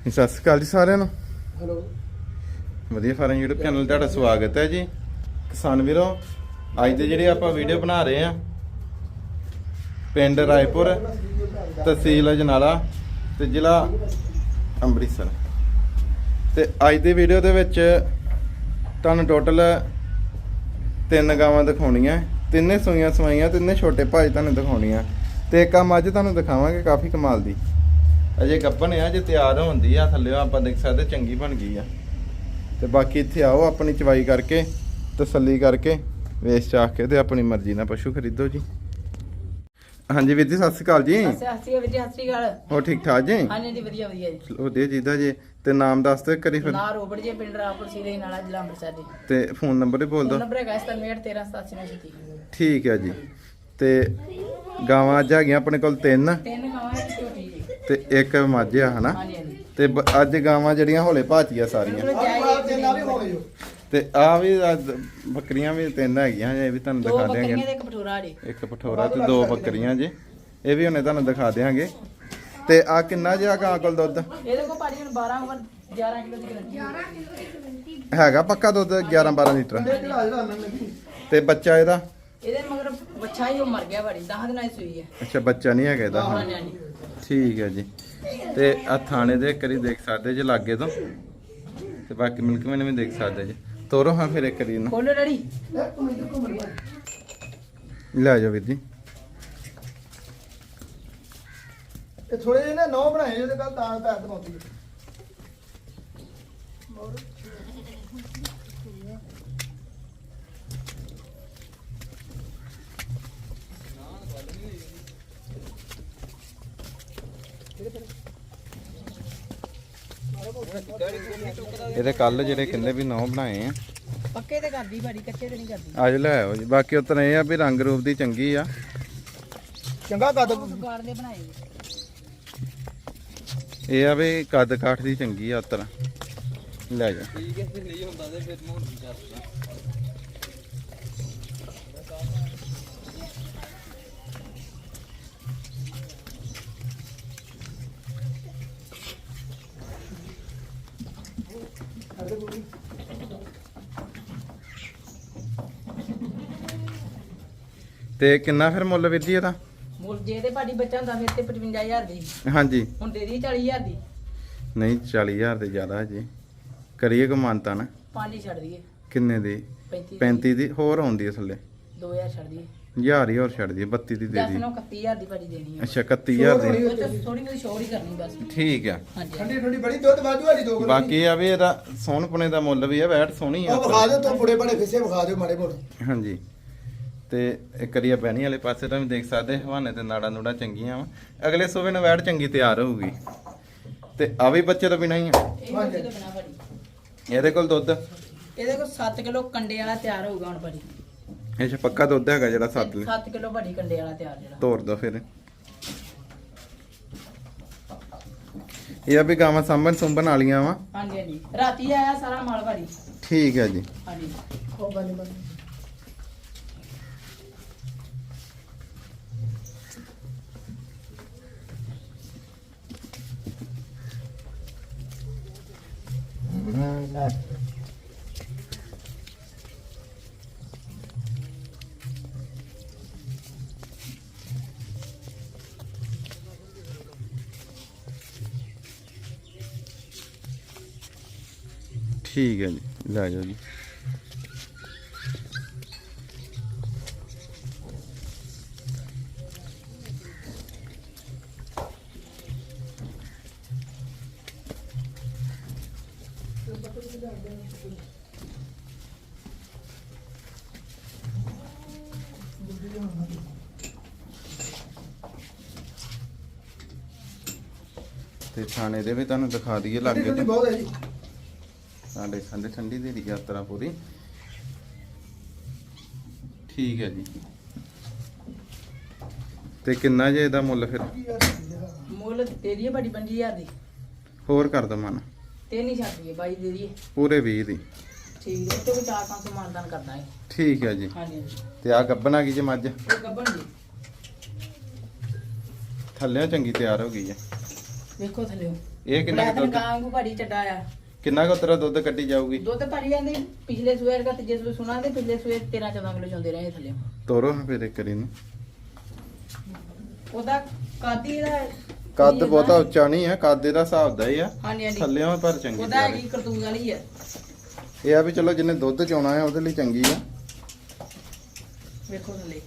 ਸਤਿ ਸ਼੍ਰੀ ਅਕਾਲ ਜੀ ਸਾਰਿਆਂ ਨੂੰ। ਹੈਲੋ ਵਧੀਆ ਫਾਰਮ YouTube ਚੈਨਲ ਤੁਹਾਡਾ ਸਵਾਗਤ ਹੈ ਜੀ। ਕਿਸਾਨ ਵੀਰੋ ਅੱਜ ਦੇ ਜਿਹੜੇ ਆਪਾਂ ਵੀਡੀਓ ਬਣਾ ਰਹੇ ਆ ਪਿੰਡ ਰਾਏਪੁਰ ਤਹਿਸੀਲ ਅਜਨਾਲਾ ਤੇ ਜ਼ਿਲ੍ਹਾ ਅੰਮ੍ਰਿਤਸਰ। ਤੇ ਅੱਜ ਦੀ ਵੀਡੀਓ ਦੇ ਵਿੱਚ ਤੁਹਾਨੂੰ ਟੋਟਲ ਤਿੰਨ ਗਾਵਾਂ ਦਿਖਾਉਣੀਆਂ ਤਿੰਨੇ ਸੂਈਆਂ ਸਵਾਈਆਂ ਤਿੰਨੇ ਛੋਟੇ ਭਾਈ ਤੁਹਾਨੂੰ ਦਿਖਾਉਣੀਆਂ। ਤੇ ਇੱਕ ਆ ਮੱਝ ਤੁਹਾਨੂੰ ਦਿਖਾਵਾਂਗੇ ਕਾਫੀ ਕਮਾਲ ਦੀ। ਅਜੇ ਗੱਭਣ ਆ ਜੇ ਤਿਆਰ ਹੁੰਦੀ ਆ ਥੱਲੇ ਆਪਾਂ ਦੇਖ ਸਕਦੇ ਚੰਗੀ ਬਣ ਗਈ ਆ। ਤੇ ਬਾਕੀ ਇੱਥੇ ਆਓ ਆਪਣੀ ਚਵਾਈ ਕਰਕੇ ਤਸੱਲੀ ਕਰਕੇ ਵੇਚ ਚਾਖ ਕੇ ਤੇ ਆਪਣੀ ਮਰਜ਼ੀ ਨਾਲ ਪਸ਼ੂ ਖਰੀਦੋ ਜੀ। ਹਾਂਜੀ ਵੀਰ ਜੀ ਸਤਿ ਸ਼੍ਰੀ ਅਕਾਲ ਜੀ। ਸਤਿ ਸ਼੍ਰੀ ਅਕਾਲ ਵੀਰ ਜੀ ਸਤਿ ਸ਼੍ਰੀ ਅਕਾਲ। ਹੋ ਠੀਕ ਠਾਕ ਜੀ? ਹਾਂਜੀ ਜੀ ਵਧੀਆ ਵਧੀਆ ਜੀ। ਚਲੋ ਵਧੀਆ ਜੀਦਾ ਜੀ। ਤੇ ਨਾਮ ਦੱਸ ਦਿਓ ਕਰੀ ਫਿਰ। ਨਾ ਰੋਬੜ ਜੀ ਪਿੰਡ ਰਾਪੁਰ ਸੀਰੇ ਨਾਲਾ ਜ਼ਿਲ੍ਹਾ ਅੰਮ੍ਰਿਤਸਰ ਜੀ। ਤੇ ਫੋਨ ਨੰਬਰ ਹੀ ਬੋਲ ਨੰਬਰ ਹੈਗਾ 9713879936 ਠੀਕ ਹੈ ਜੀ। ਤੇ ਗਾਵਾਂ ਅੱਜ ਹੈਗੀਆਂ ਆਪਣੇ ਕੋਲ ਤਿੰਨ। ਤਿੰਨ ਤੇ ਇੱਕ ਮੱਝ ਆ ਹਨਾ? ਤੇ ਬ- ਅੱਜ ਗਾਵਾਂ ਜਿਹੜੀਆਂ ਹੌਲੇ ਭਾਤੀਆਂ ਸਾਰੀਆਂ। ਆਪਾਂ ਤੇ ਨਾਲ ਹੀ ਤੇ ਆ ਵੀ ਅੱਜ ਬੱਕਰੀਆਂ ਵੀ ਤਿੰਨ ਹੈਗੀਆਂ ਇਹ ਵੀ ਤੁਹਾਨੂੰ ਦੋ ਦਿਖਾ ਬੱਕਰੀਆਂ ਦਿਆਂਗੇ ਤੇ ਇੱਕ ਪਠੋਰਾ ਜੀ ਇੱਕ ਪਠੋਰਾ ਤੇ ਦੋ ਬੱਕਰੀਆਂ ਜੇ। ਇਹ ਵੀ ਹੁਣੇ ਤੁਹਾਨੂੰ ਦਿਖਾ ਦਿਆਂਗੇ। ਤੇ ਆ ਕਿੰਨਾ ਜਿਹਾ ਗਾਂ ਕੋਲ ਦੁੱਧ? ਇਹਦੇ ਕੋਲ ਭਾਜੀ ਹੁਣ 12 ਓਵਰ 11 ਕਿਲੋ ਦੀ ਗਰੰਟੀ ਹੈਗਾ ਪੱਕਾ ਦੁੱਧ 11 12 ਲੀਟਰ? ਜਿਹੜਾ ਲੱਗੀ ਤੇ ਬੱਚਾ ਇਹਦਾ? ਇਹਦੇ ਮਗਰ ਬੱਚਾ ਹੀ ਉਹ ਮਰ ਗਿਆ ਭਾਜੀ 10 ਦਿਨਾਂ ਦੀ ਸੂਈ ਹੈ। ਅੱਛਾ ਬੱਚਾ ਨਹੀਂ ਹੈਗਾ ਇਹਦਾ ਹਾਂਜੀ ਹਾਂਜੀ। ਠੀਕ ਹੈ ਜੀ। ਤੇ ਆ ਥਾਣੇ ਦੇ ਕਰੀ ਦੇਖ ਸਕਦੇ ਜੇ ਲਾਗੇ ਤੋਂ। ਤੇ ਬਾਕੀ ਮਿਲਕ ਮੈਨੇ ਵੀ ਦੇਖ ਸਕਦੇ ਜੀ। ਤੋਰੋ ਹਾਂ ਫਿਰ ਇੱਕ ਕਰੀ ਨੂੰ ਖੋਲੋ ਡੈਡੀ। ਲੈ ਜਾਓ ਵੀਰ ਜੀ। ਇਹ ਥੋੜੇ ਜਿਹੇ ਨਾ ਨੌ ਬਣਾਏ ਜਿਹਦੇ ਕੱਲ ਤਾਂ ਪੈਰ ਦਮਾਉਂਦੀ ਇਹਦੇ ਕੱਲ ਜਿਹੜੇ ਕਹਿੰਦੇ ਵੀ ਨੌ ਬਣਾਏ ਆ। ਪੱਕੇ ਤੇ ਕਰਦੀ ਭਾਜੀ ਕੱਚੇ ਤੇ ਨਹੀਂ ਕਰਦੀ। ਅੱਜ ਲੈ ਆਓ ਜੀ। ਬਾਕੀ ਉਤਰ ਇਹ ਆ ਵੀ ਰੰਗ ਰੂਪ ਦੀ ਚੰਗੀ ਆ। ਚੰਗਾ ਕੱਦ। ਸੁਗਾਰ ਦੇ ਬਣਾਏ ਜੀ। ਇਹ ਆ ਵੀ ਕੱਦ ਕਾਠ ਦੀ ਚੰਗੀ ਆ ਉਤਰ। ਲੈ ਜਾ। ਤੇ ਕਿੰਨਾ ਫਿਰ ਮੁੱਲ ਵੀਰ ਜੀ ਇਹਦਾ? ਮੁੱਲ ਜੇ ਤੇ ਭਾਜੀ ਬੱਚਾ ਹੁੰਦਾ ਫਿਰ ਤੇ 55000 ਦੀ। ਹਾਂਜੀ। ਹੁਣ ਦੇ ਦੀ 40000 ਦੀ। ਨਹੀਂ 40000 ਤੇ ਜ਼ਿਆਦਾ ਜੀ। ਕਰੀਏ ਕੋ ਮਾਨਤਾ ਨਾ। ਹੀ ਛੱਡ ਦਈਏ। ਕਿੰਨੇ ਦੀ? 35 35 ਦੀ? ਹੋਰ ਆਉਂਦੀ ਹੈ ਥੱਲੇ। 2000 ਛੱਡ ਦਈਏ। ਹਜ਼ਾਰ ਹੀ ਹੋਰ ਛੱਡ ਦੀ 32 ਦੀ ਦੇ ਜਸ ਦੀ ਨੂੰ 31000 ਦੀ ਭਾਜੀ ਦੇਣੀ ਹੈ ਅੱਛਾ 31000 ਦੀ। ਥੋੜੀ ਬਹੁਤੀ ਸ਼ੋਰ ਹੀ ਕਰਨੀ ਬਸ। ਠੀਕ ਆ। ਹਾਂਜੀ। ਠੰਡੀ ਠੰਡੀ ਬੜੀ ਦੁੱਧ ਵਾਧੂ ਵਾਲੀ ਦੋ ਕਿਲੋ ਬਾਕੀ ਆ ਵੀ ਇਹਦਾ ਸੋਹਣਪਣੇ ਦਾ ਮੁੱਲ ਵੀ ਆ ਵੈਟ ਸੋਹਣੀ ਆ। ਉਹ ਵਿਖਾ ਦਿਓ ਤੋਂ ਬੜੇ ਬੜੇ ਫਿੱਸੇ ਵਿਖਾ ਦਿਓ ਮਾੜੇ ਮੋਟੇ। ਹਾਂਜੀ। ਤੇ ਇੱਕ ਕਰੀਆ ਬਹਿਣੀ ਵਾਲੇ ਪਾਸੇ ਤਾਂ ਵੀ ਦੇਖ ਸਕਦੇ ਹਵਾਨੇ ਤੇ ਨਾੜਾ ਨੂੜਾ ਚੰਗੀਆਂ ਵਾ। ਅਗਲੇ ਸੂਬੇ ਨੂੰ ਵੈਟ ਚੰਗੀ ਤਿਆਰ ਹੋਊਗੀ। ਤੇ ਆ ਵੀ ਬੱਚੇ ਤੋਂ ਬਿਨਾਂ ਹੀ ਆ। ਇਹ ਬੱਚੇ ਤੋਂ ਬਿਨਾ ਭਾਜੀ ਇਹਦੇ ਕੋਲ ਦੁੱਧ? ਇਹਦੇ ਕੋਲ 7 ਕਿਲੋ ਕੰਡੇ ਵਾਲਾ ਤਿਆਰ ਹੋਊਗਾ ਹੁਣ ਭਾਜੀ ਇਹ 'ਚ ਪੱਕਾ ਦੁੱਧ ਹੈਗਾ ਜਿਹੜਾ 7 ਲੀ 7 ਕਿਲੋ ਭਾਜੀ ਕੰਡੇ ਵਾਲਾ ਤਿਆਰ ਜਿਹੜਾ। ਤੋੜ ਦੋ ਫਿਰ। ਇਹ ਆ ਵੀ ਗਾਵਾਂ ਸਾਂਭਣ ਸੁੰਭਣ ਵਾਲੀਆਂ ਵਾ। ਹਾਂਜੀ ਹਾਂਜੀ। ਰਾਤੀ ਆਇਆ ਸਾਰਾ ਮਾਲ ਭਾਜੀ ਠੀਕ ਹੈ ਜੀ। ਹਾਂਜੀ। ਉਹ ਬਣੀ ਬਣੀ ਠੀਕ ਹੈ ਜੀ, ਲੈ ਜਾਓ ਜੀ। ਤੇ ਥਾਣੇ ਦੇ ਵੀ ਤੁਹਾਨੂੰ ਦਿਖਾ ਦਈਏ ਠੰਡੀ ਲੱਗੇ ਬਹੁਤ ਹੈ ਜੀ। ਸਾਡੇ ਸੰਦੇ ਠੰਡੀ ਦੀ ਯਾਤਰਾ ਪੂਰੀ। ਠੀਕ ਹੈ ਜੀ। ਤੇ ਕਿੰਨਾ ਜੇ ਇਹਦਾ ਮੁੱਲ ਫਿਰ? ਮੁੱਲ ਦੇ ਦਈਏ ਭਾਜੀ 25000 ਦੀ। ਹੋਰ ਕਰ ਦੋ ਮਨ। ਤੇ ਨਹੀਂ ਛੱਡ ਦਈਏ ਬਾਈ ਦੇ ਪੂਰੇ 20 ਦੀ। ਠੀਕ ਹੈ ਤੇ ਵੀ 4-500 ਮਾਨਦਾਨ ਕਰਦਾ ਹੈ ਠੀਕ ਹੈ ਜੀ। ਹਾਂਜੀ ਤੇ ਆ ਗੱਬਨ ਆ ਗਈ ਜੇ ਮੱਝ? ਗੱਬਣ ਜੀ। ਥੱਲੇ ਚੰਗੀ ਤਿਆਰ ਹੋ ਗਈ ਹੈ ਵੇਖੋ ਥੱਲੇ ਇਹ ਕਿੰਨਾ ਕੁ ਮੈਂ ਦੁੱਧ? ਕਾਂ ਨੂੰ ਭਾਰੀ ਚੱਡਾ ਆ। ਕਿੰਨਾ ਕੁ ਤੇਰਾ ਦੁੱਧ ਕੱਢੀ ਜਾਊਗੀ? ਦੁੱਧ ਭਾਰੀ ਜਾਂਦੇ ਪਿਛਲੇ ਸਵੇਰ ਦਾ ਤੀਜੇ ਸਵੇਰ ਸੁਣਾ ਤੇ ਪਿਛਲੇ ਸਵੇਰ 13 14 ਕਿਲੋ ਚੋਂਦੇ ਰਹੇ ਥੱਲੇ। ਤੋਰੋ ਹਾਂ ਫਿਰ ਇੱਕ ਵਾਰੀ ਨੂੰ ਉਹਦਾ ਕਾਦੀ ਦਾ ਕੱਦ ਬਹੁਤਾ ਉੱਚਾ ਨਹੀਂ ਹੈ ਕੱਦ ਇਹਦਾ ਹਿਸਾਬ ਦਾ ਹੀ ਆ। ਹਾਂਜੀ ਹਾਂਜੀ। ਥੱਲਿਓਂ ਪਰ ਚੰਗੀ ਉਹਦਾ ਤਿਆਰੀ ਹੈਗੀ ਕਰਤੂਤ ਵਾਲੀ ਆ। ਇਹ ਆ ਵੀ ਚਲੋ ਜਿਹਨੇ ਦੁੱਧ ਚੋਣਾ ਹੈ ਉਹਦੇ ਲਈ ਚੰਗੀ ਆ। ਵੇਖੋ ਥੱਲੇ।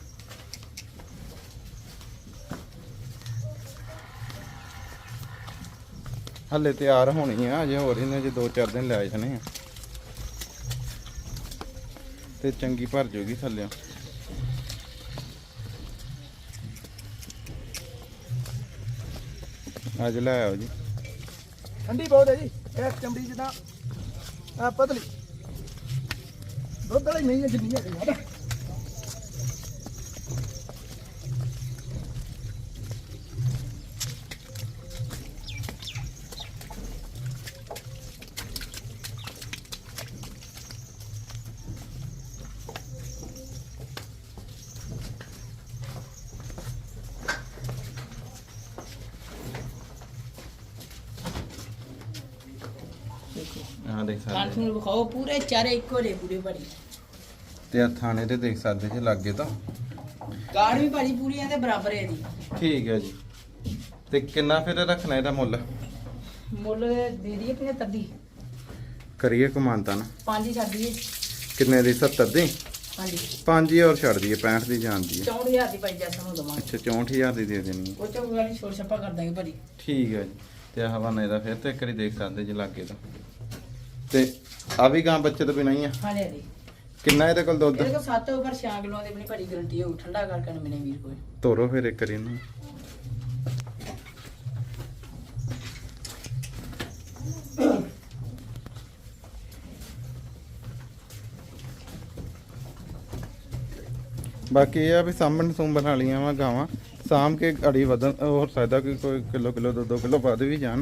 ਹੱਲੇ ਤਿਆਰ ਹੋਣੀ ਆ, ਅਜੇ ਹੋਰ ਇਹਨੇ ਜੇ 2-4 ਦਿਨ ਲੈ ਜਾਣੇ ਆ। ਤੇ ਚੰਗੀ ਭਰ ਜੂਗੀ ਥੱਲਿਓਂ। ਅੱਜ ਲੈ ਆਓ ਜੀ। ਠੰਡੀ ਬਹੁਤ ਹੈ ਜੀ ਇਹ ਚਮੜੀ ਜਿੱਦਾਂ ਆ ਪਤਲੀ। ਦੁੱਧ ਵਾਲੀ ਨਹੀਂ ਹੈ, ਜਿੰਨੀ ਹੈ ਯਾਰ ਆਹ ਦੇਖ ਕਾਨ ਸਕਦੇ ਨੂੰ ਵਿਖਾਓ ਪੂਰੇ ਚਾਰੇ ਇੱਕੋ ਜਿਹੇ ਪੂਰੇ ਭਾਰੀ ਤੇ ਆ ਥਾਣੇ ਤੇ ਦੇਖ ਸਕਦੇ ਜੇ ਲੱਗੇ ਤਾਂ। ਗਾੜ ਵੀ ਭਾਰੀ ਪੂਰੀ ਆ ਤੇ ਬਰਾਬਰ ਹੈ ਇਹਦੀ। ਠੀਕ ਹੈ ਜੀ। ਤੇ ਕਿੰਨਾ ਫਿਰ ਰੱਖਣਾ ਇਹਦਾ ਮੁੱਲ? ਮੁੱਲ ਦੇ ਦਈਏ 75 ਦੀ। ਕਰੀਏ ਕਮਾਨਤਾ ਨਾ। ਪੰਜ ਹੀ ਛੱਡ ਦਈਏ। ਕਿੰਨੇ ਦੀ? 70 ਦੀ? ਹਾਂਜੀ। ਪੰਜ ਹੀ ਹੋਰ ਛੱਡ ਦਈਏ 65 ਦੀ ਜਾਂਦੀ ਹੈ 64000 ਦੀ ਭਾਈ ਜੈਸਾ ਨੂੰ ਦਵਾਂਗੇ। ਅੱਛਾ 64000 ਦੀ ਦੇ ਦੇਣੀ ਹੈ। ਉਹ ਚੋਂ ਵਾਲੀ ਛੋੜ ਛੱਪਾ ਕਰ ਦਾਂਗੇ ਭਾਜੀ। ਠੀਕ ਹੈ ਜੀ। ਤੇ ਆਹ ਹਵਾਨਾ ਇਹਦਾ ਫਿਰ ਤੇ ਇੱਕ ਵਾਰੀ ਦੇਖ ਸਕਦੇ ਜੇ ਲੱਗੇ ਤਾਂ। ਤੇ ਆ ਵੀ ਗਾਂ ਬੱਚੇ ਤੋਂ ਬਿਨਾਂ ਹੀ ਆ। ਹਾਂਜੀ ਹਾਂਜੀ ਕਿੰਨਾ ਇਹਦੇ ਕੋਲ ਦੁੱਧ? ਇਹਦੇ ਕੋਲ 7 ਉੱਪਰ 6 ਕਿਲੋਆਂ ਦੀ ਆਪਣੀ ਭਾਰੀ ਗਰੰਟੀ ਹੋਊ ਠੰਡਾ ਕਰਕੇ ਨਾ ਮਿਲੇ ਵੀਰ ਕੋਈ ਤੋਰੋ ਫਿਰ ਇੱਕ ਵਾਰੀ ਇਹਨੂੰ। ਬਾਕੀ ਇਹ ਆ ਵੀ ਸਾਂਭਣ ਸੁੰਭਣ ਵਾਲੀਆਂ ਵਾ ਗਾਵਾਂ। ਸਾਂਭ ਕੇ ਅੜੀ ਵਧਣ ਹੋਰ ਸਕਦਾ ਕਿ ਕੋਈ ਕਿਲੋ ਕਿਲੋ ਦੋ ਦੋ ਕਿਲੋ ਵੱਧ ਵੀ ਜਾਣ।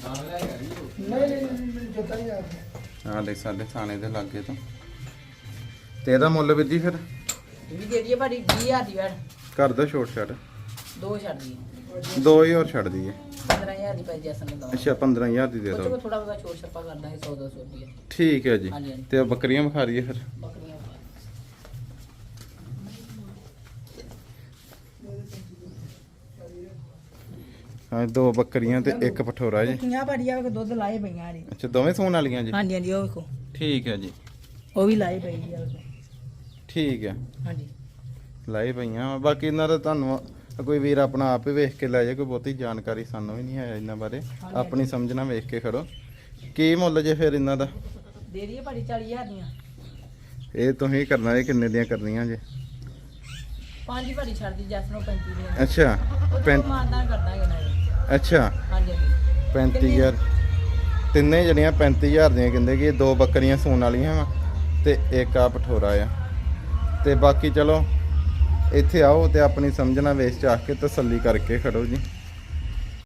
ਨਹੀਂ ਨਹੀਂ ਜੱਤਾ ਨਹੀਂ ਆ ਹਾਂ। ਦੇਖ ਸਾਡੇ ਥਾਣੇ ਦੇ ਲਾਗੇ ਤੋਂ। ਤੇ ਇਹਦਾ ਮੁੱਲ ਵੀਰ ਜੀ ਫਿਰ? ਵੀ ਦੇ ਦਈਏ ਭਾਜੀ 20000 ਦੀ ਵੈਟ ਕਰ ਦੋ ਛੋਟ ਛੱਡ। ਦੋ ਛੱਡ ਦੋ ਹੀ ਹੋਰ ਛੱਡ ਦਈਏ। 15000 ਦੀ ਭਾਈ ਜੈਸਾ ਨੂੰ ਦਵਾਂਗੇ ਅੱਛਾ 15000 ਦੀ ਦੇ ਉਹ ਦੋ। ਚੋਂ ਥੋੜਾ ਬਹੁਤਾ ਛੋੜ ਛੱਪਾ ਕਰ ਦਾਂਗੇ 100 200 ਰੁਪਏ ਠੀਕ ਹੈ ਜੀ। ਹਾਂਜੀ, ਹਾਂਜੀ। ਤੇ ਉਹ ਬੱਕਰੀਆਂ ਵਿਖਾ ਰਹੀਏ ਫਿਰ। ਹਾਂ ਦੋ ਬੱਕਰੀਆਂ ਤੇ ਇੱਕ ਪਠੋਰਾ ਜੀ। ਬੱਕਰੀਆਂ ਭਾਜੀ ਆ ਕੇ ਦੁੱਧ ਲਾਏ ਪਈਆਂ ਨੇ ਅੱਛਾ ਦੋਵੇਂ ਸੂਣ ਵਾਲੀਆਂ ਜੀ? ਹਾਂਜੀ ਹਾਂਜੀ ਉਹ ਵੇਖੋ। ਠੀਕ ਹੈ ਜੀ। ਉਹ ਵੀ ਲਾਏ ਪਈ ਜੀ ਆ ਵੇਖੋ। ਠੀਕ ਹੈ। ਹਾਂਜੀ। ਲਾਈ ਪਈਆਂ। ਵਾਂ। ਬਾਕੀ ਇਹਨਾਂ ਦਾ ਤੁਹਾਨੂੰ ਕੋਈ ਵੀਰ ਆਪਣਾ ਆਪ ਹੀ ਵੇਖ ਕੇ ਲੈ ਜਾਏ ਕੋਈ ਬਹੁਤੀ ਜਾਣਕਾਰੀ ਸਾਨੂੰ ਵੀ ਨਹੀਂ ਹੈ ਇਹਨਾਂ ਬਾਰੇ। ਆਪਣੀ ਸਮਝਣਾ ਵੇਖ ਕੇ ਖੜੋ। ਕੀ ਮੁੱਲ ਜੇ ਫਿਰ ਇਹਨਾਂ ਦਾ? ਦੇ ਦਈਏ ਭਾਜੀ 40000 ਦੀਆਂ। ਇਹ ਤੁਸੀਂ ਕਰਨਾ ਇਹ ਕਿੰਨੇ ਦੀਆਂ ਕਰਨੀਆਂ ਜੇ? ਪੰਜ ਭਾਜੀ ਛੱਡ ਦੀ ਜੈਸ ਨੂੰ 35 ਦੀਆਂ। ਅੱਛਾ ਉਹ ਪੈਂ- ਤੋਂ ਮਾਨਦਾਨ ਕਰ ਦਾਂਗੇ ਨਾ। ਜੀ। ਅੱਛਾ। ਹਾਂਜੀ ਹਾਂਜੀ। 35000 ਤਿੰਨੇ ਜਣੀਆਂ 35000 ਦੀਆਂ ਕਹਿੰਦੇ ਕਿ ਇਹ ਦੋ ਬੱਕਰੀਆਂ ਸੂਣ ਵਾਲੀਆਂ ਵਾ ਤੇ ਇੱਕ ਆ ਪਠੋਰਾ ਆ। ਤੇ ਬਾਕੀ ਚਲੋ ਇੱਥੇ ਆਓ ਤੇ ਆਪਣੀ ਸਮਝਣਾ ਵੇਚ ਚਾਖ ਕੇ ਤਸੱਲੀ ਕਰਕੇ ਖੜੋ ਜੀ।